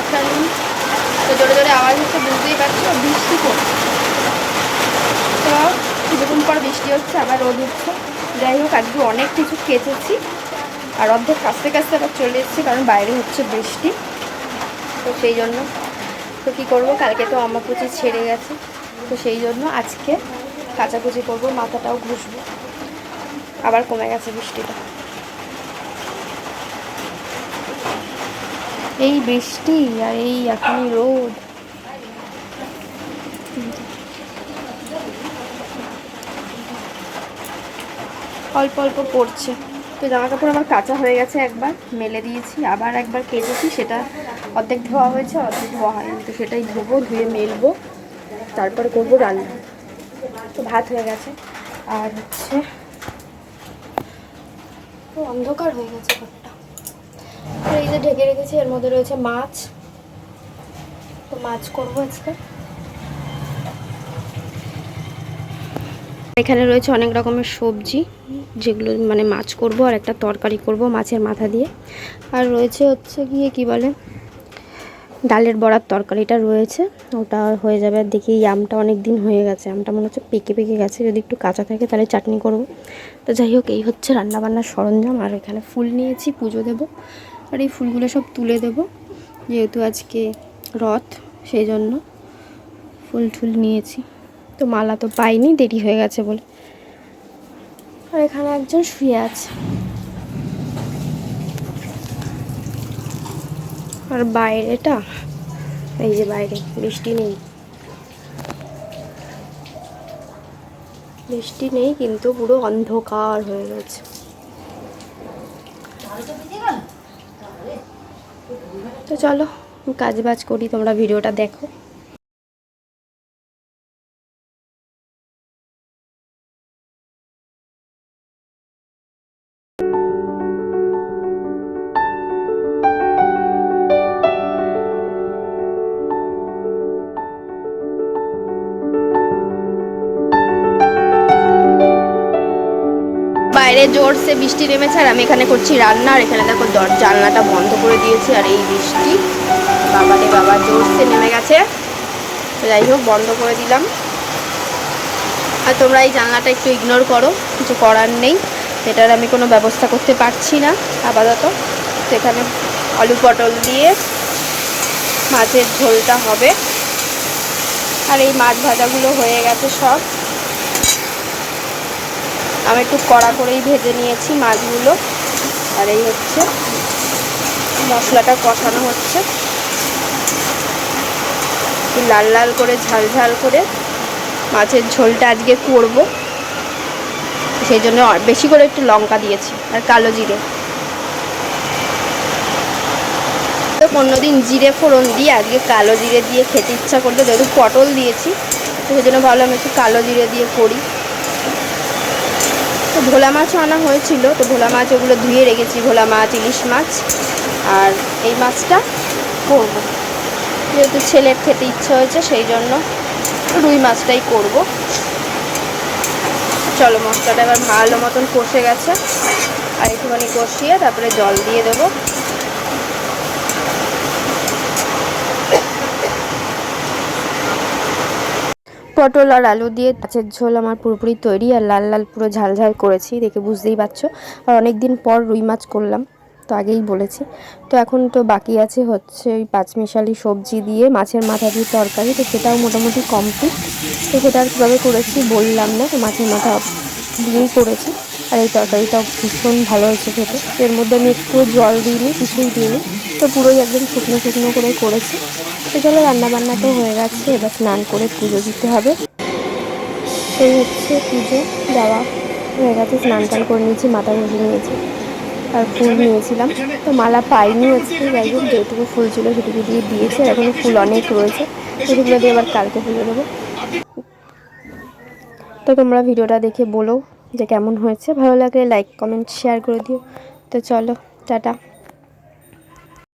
Afternoon তো জোরে জোরে আওয়াজ হচ্ছে, বুঝতেই পারছ? বৃষ্টি পড়ছে। তো কিছুক্ষণ পর বৃষ্টি হচ্ছে, আবার রোদ উঠছে। যাই হোক, আজকে অনেক কিছু কেচেছি। আর অর্ধেক কাছতে কাছতে আবার চলে এসেছি, কারণ বাইরে হচ্ছে বৃষ্টি। তো সেই জন্য। তো কী করব? কালকে তো আমাকুচি ছেড়ে গেছে। তো সেই জন্য আজকে কাচাকুচি করব, মাথাটাও ঘুষবো। আবার কমে গেছে বৃষ্টিটা। এই বৃষ্টি আর এই এখনই রোদ। অল্প অল্প পড়ছে। তো জামা কাপড় আমার কাঁচা হয়ে গেছে একবার, মেলে দিয়েছি, আবার একবার কেটেছি সেটা অর্ধেক ধোয়া হয়েছে, অর্ধেক ধোয়া হয়নি। তো সেটাই ধোবো, ধুয়ে মেলবো, তারপরে করব রান্না। তো ভাত হয়ে গেছে। আর হচ্ছে অন্ধকার হয়ে গেছে। যে ঢেকে রেখেছি, এর মধ্যে রয়েছে মাছ। তো মাছ করব আজকে। এখানে রয়েছে অনেক রকমের সবজি, যেগুলো মানে মাছ করব আর একটা তরকারি করব মাছের মাথা দিয়ে। আর রয়েছে হচ্ছে গিয়ে কি বলে, ডালের বড়ার তরকারিটা রয়েছে। ওটা হয়ে যাবে আর দেখি আমটা অনেক দিন হয়ে গেছে। আমটা মনে হচ্ছে পেকে পেকে গেছে, যদি একটু কাঁচা থাকে তাহলে চাটনি করব। তো যাই হোক, এই হচ্ছে রান্নাবান্নার সরঞ্জাম। আর এখানে ফুল নিয়েছি, পুজো দেব। আর এই ফুলগুলো সব তুলে দেব, যেহেতু আজকে রথ, সেই জন্য ফুল টুল নিয়েছি। তো মালা তো পাইনি, দেরি হয়ে গেছে বলে। আর এখানে একজন শুয়ে আছে। আর বাইরেটা, এই যে বাইরে, বৃষ্টি নেই। বৃষ্টি নেই, কিন্তু পুরো অন্ধকার হয়ে গেছে। তো চলো কাজ বাজ করি তোমরা ভিডিওটা দেখো। বাইরে জোরসে বৃষ্টি নেমেছে আর আমি এখানে করছি রান্না। আর এখানে দেখো জানলাটা বন্ধ করে দিয়েছি আর এই বৃষ্টি। বাবারে বাবা জোরসে নেমে গেছে। যাই হোক, বন্ধ করে দিলাম। আর তোমরা এই জানলাটা একটু ইগনোর করো, কিছু করার নেই। এটার আমি কোনো ব্যবস্থা করতে পারছি না, আপাতত। সেখানে আলু পটল দিয়ে মাছের ঝোলটা হবে। আর এই মাছ ভাজাগুলো হয়ে গেছে সব। আমি একটু কড়া করেই ভেজে নিয়েছি মাছগুলো। আর এই হচ্ছে মশলাটা কষানো হচ্ছে। লাল লাল করে, ঝাল ঝাল করে মাছের ঝোলটা আজকে করব। সেই জন্য বেশি করে একটু লঙ্কা দিয়েছি আর কালো জিরে। তো অন্যদিন জিরে ফোড়ন দিয়ে আজকে কালো জিরে দিয়ে খেতে ইচ্ছা করল, যেহেতু পটল দিয়েছি, তো সেই জন্য ভাবলাম একটু কালো জিরে দিয়ে করি। তো ভোলা মাছও আনা হয়েছিল, তো ভোলা মাছ ওগুলো ধুয়ে রেখেছি, ভোলা মাছ, ইলিশ মাছ, আর এই মাছটা করব। যেহেতু ছেলের খেতে ইচ্ছে হয়েছে, সেই জন্য রুই মাছটাই করব। চলো, মশলাটা এবার ভালো মতন কষে গেছে। আর একটুখানি কষিয়ে তারপরে জল দিয়ে দেবো। পটল আর আলু দিয়ে মাছের ঝোল আমার পুরোপুরি তৈরি আর লাল লাল পুরো ঝাল ঝাল করেছি, দেখে বুঝতেই পারছ। আর অনেক দিন পর রুই মাছ করলাম, তো আগেই বলেছি। তো এখন তো বাকি আছে হচ্ছে ওই পাঁচমিশালি সবজি দিয়ে মাছের মাথা দিয়ে তরকারি, তো সেটাও মোটামুটি কমপ্লিট তো সেটা আর কীভাবে করেছি বললাম না, তো মাছের মাথা দিয়েই করেছি। আর এই তরকারিটাও ভীষণ ভালো হয়েছে খেতে। এর মধ্যে আমি একটু জল দিইনি, কিছুই দিইনি। তো পুরোই একদম শুকনো শুকনো করে করেছি। তো চলো রান্নাবান্না তো হয়ে গেছে। এবার স্নান করে পুজো দিতে হবে। এই হচ্ছে পুজো, দেওয়া হয়ে গেছে। স্নান টান করে নিয়েছি, মাথা ঘষে নিয়েছি আর ফুল নিয়েছিলাম। তো মালা পাইনি হচ্ছে, যাই হোক, যেটুকু ফুল ছিল সেটুকু দিয়ে দিয়েছে আর এখনও ফুল অনেক রয়েছে। সেগুলো দিয়ে আবার কালকে পুজো দেবো। তো তোমরা ভিডিওটা দেখে বলো যে কেমন হয়েছে। ভালো লাগলে লাইক কমেন্ট শেয়ার করে দিও। তো চলো, টাটা।